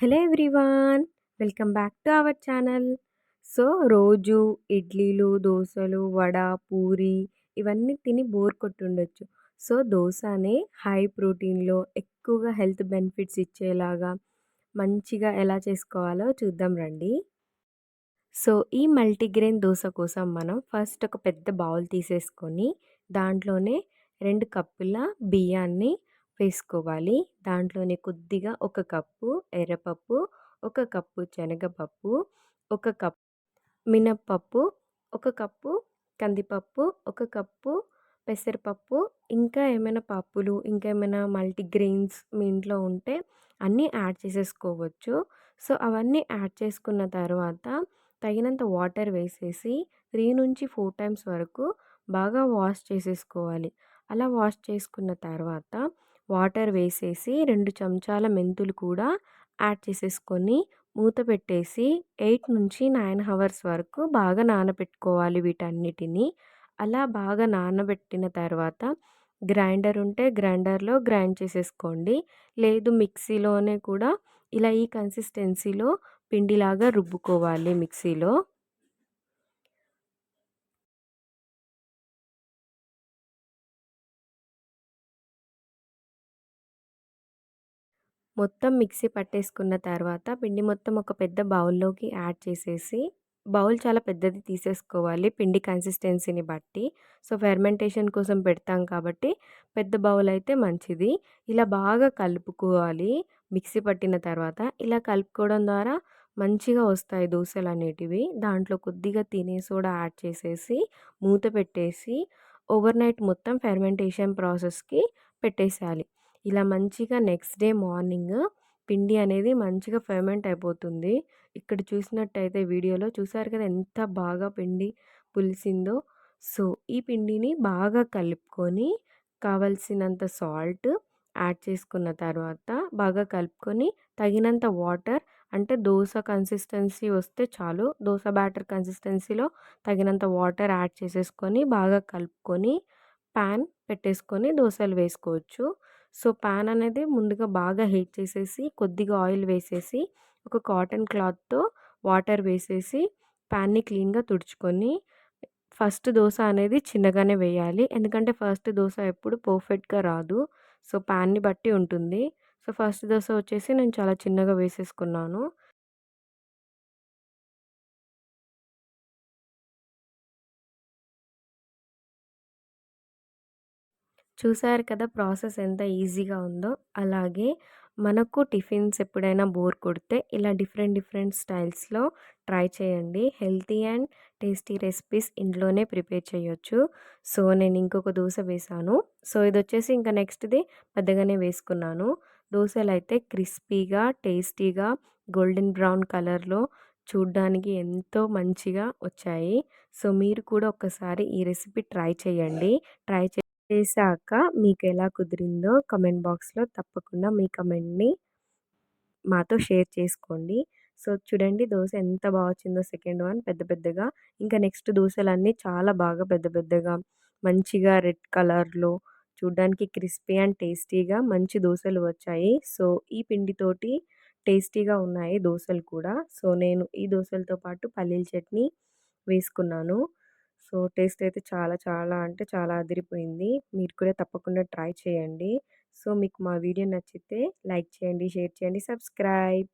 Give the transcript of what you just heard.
Hello everyone! Welcome back to our channel. So రోజు ఇడ్లీలు దోశలు వడ పూరి ఇవన్నీ తిని బోర్ కొట్టుండొచ్చు. సో దోశనే హై ప్రోటీన్లో ఎక్కువగా హెల్త్ బెనిఫిట్స్ ఇచ్చేలాగా మంచిగా ఎలా చేసుకోవాలో చూద్దాం రండి. సో ఈ మల్టీగ్రెయిన్ దోశ కోసం మనం ఫస్ట్ ఒక పెద్ద బౌల్ తీసేసుకొని దాంట్లోనే రెండు కప్పుల బియ్యాన్ని వేసుకోవాలి. దాంట్లోనే కొద్దిగా ఒక కప్పు ఎర్రపప్పు ఒక కప్పు శనగపప్పు ఒక కప్ మినప్పప్పు ఒక కప్పు కందిపప్పు ఒక కప్పు పెసరపప్పు ఇంకా ఏమైనా పప్పులు ఇంకా ఏమైనా మల్టీగ్రెయిన్స్ మీ ఇంట్లో ఉంటే అన్నీ యాడ్ చేసేసుకోవచ్చు. సో అవన్నీ యాడ్ చేసుకున్న తర్వాత తగినంత వాటర్ వేసేసి త్రీ నుంచి ఫోర్ టైమ్స్ వరకు బాగా వాష్ చేసేసుకోవాలి. అలా వాష్ చేసుకున్న తర్వాత వాటర్ వేసేసి రెండు చెంచాల మెంతులు కూడా యాడ్ చేసేసుకొని మూత పెట్టేసి ఎయిట్ నుంచి నైన్ అవర్స్ వరకు బాగా నానబెట్టుకోవాలి వీటన్నిటిని. అలా బాగా నానబెట్టిన తర్వాత గ్రైండర్ ఉంటే గ్రైండర్లో గ్రైండ్ చేసేసుకోండి. లేదు మిక్సీలోనే కూడా ఇలా ఈ కన్సిస్టెన్సీలో పిండిలాగా రుబ్బుకోవాలి మిక్సీలో. మొత్తం మిక్సీ పట్టేసుకున్న తర్వాత పిండి మొత్తం ఒక పెద్ద బౌల్లోకి యాడ్ చేసేసి బౌల్ చాలా పెద్దది తీసేసుకోవాలి పిండి కన్సిస్టెన్సీని బట్టి. సో ఫెర్మెంటేషన్ కోసం పెడతాం కాబట్టి పెద్ద బౌల్ అయితే మంచిది. ఇలా బాగా కలుపుకోవాలి మిక్సీ పట్టిన తర్వాత. ఇలా కలుపుకోవడం ద్వారా మంచిగా వస్తాయి దోశలు అనేటివి. దాంట్లో కొద్దిగా తినే సోడా యాడ్ చేసేసి మూత పెట్టేసి ఓవర్ నైట్ మొత్తం ఫెర్మెంటేషన్ ప్రాసెస్కి పెట్టేసేయాలి. ఇలా మంచిగా నెక్స్ట్ డే మార్నింగ్ పిండి అనేది మంచిగా ఫెర్మెంట్ అయిపోతుంది. ఇక్కడ చూసినట్టయితే వీడియోలో చూసారు కదా ఎంత బాగా పిండి పులిసిందో. సో ఈ పిండిని బాగా కలుపుకొని కావలసినంత సాల్ట్ యాడ్ చేసుకున్న తర్వాత బాగా కలుపుకొని తగినంత వాటర్ అంటే దోశ కన్సిస్టెన్సీ వస్తే చాలు. దోశ బ్యాటర్ కన్సిస్టెన్సీలో తగినంత వాటర్ యాడ్ చేసేసుకొని బాగా కలుపుకొని ప్యాన్ పెట్టేసుకొని దోశలు వేసుకోవచ్చు. సో పాన్ అనేది ముందుగా బాగా హీట్ చేసేసి కొద్దిగా ఆయిల్ వేసేసి ఒక కాటన్ క్లాత్తో వాటర్ వేసేసి ప్యాన్ని క్లీన్గా తుడుచుకొని ఫస్ట్ దోశ అనేది చిన్నగానే వేయాలి. ఎందుకంటే ఫస్ట్ దోశ ఎప్పుడు పర్ఫెక్ట్గా రాదు. సో ప్యాన్ని బట్టి ఉంటుంది. సో ఫస్ట్ దోశ వచ్చేసి నేను చాలా చిన్నగా వేసేసుకున్నాను. చూసారు కదా ప్రాసెస్ ఎంత ఈజీగా ఉందో. అలాగే మనకు టిఫిన్స్ ఎప్పుడైనా బోర్ కొడితే ఇలా డిఫరెంట్ డిఫరెంట్ స్టైల్స్లో ట్రై చేయండి. హెల్తీ అండ్ టేస్టీ రెసిపీస్ ఇంట్లోనే ప్రిపేర్ చేయొచ్చు. సో నేను ఇంకొక దోశ వేసాను. సో ఇది వచ్చేసి ఇంకా నెక్స్ట్ది పెద్దగానే వేసుకున్నాను. దోశలు అయితే క్రిస్పీగా టేస్టీగా గోల్డెన్ బ్రౌన్ కలర్లో చూడ్డానికి ఎంతో మంచిగా వచ్చాయి. సో మీరు కూడా ఒక్కసారి ఈ రెసిపీ ట్రై చేయండి. ట్రై చే చేశాక మీకు ఎలా కుదిరిందో కమెంట్ బాక్స్లో తప్పకుండా మీ కమెంట్ని మాతో షేర్ చేసుకోండి. సో చూడండి దోశ ఎంత బాగా వచ్చిందో సెకండ్ వన్ పెద్ద పెద్దగా. ఇంకా నెక్స్ట్ దోశలన్నీ చాలా బాగా పెద్ద పెద్దగా. మంచిగా రెడ్ కలర్లో చూడ్డానికి క్రిస్పీ అండ్ టేస్టీగా మంచి దోశలు వచ్చాయి. సో ఈ పిండితోటి టేస్టీగా ఉన్నాయి దోశలు కూడా. సో నేను ఈ దోశలతో పాటు పల్లీల చట్నీ వేసుకున్నాను. సో టేస్ట్ అయితే చాలా చాలా అంటే చాలా అదిరిపోయింది. మీరు కూడా తప్పకుండా ట్రై చేయండి. సో మీకు మా వీడియో నచ్చితే లైక్ చేయండి షేర్ చేయండి సబ్స్క్రైబ్.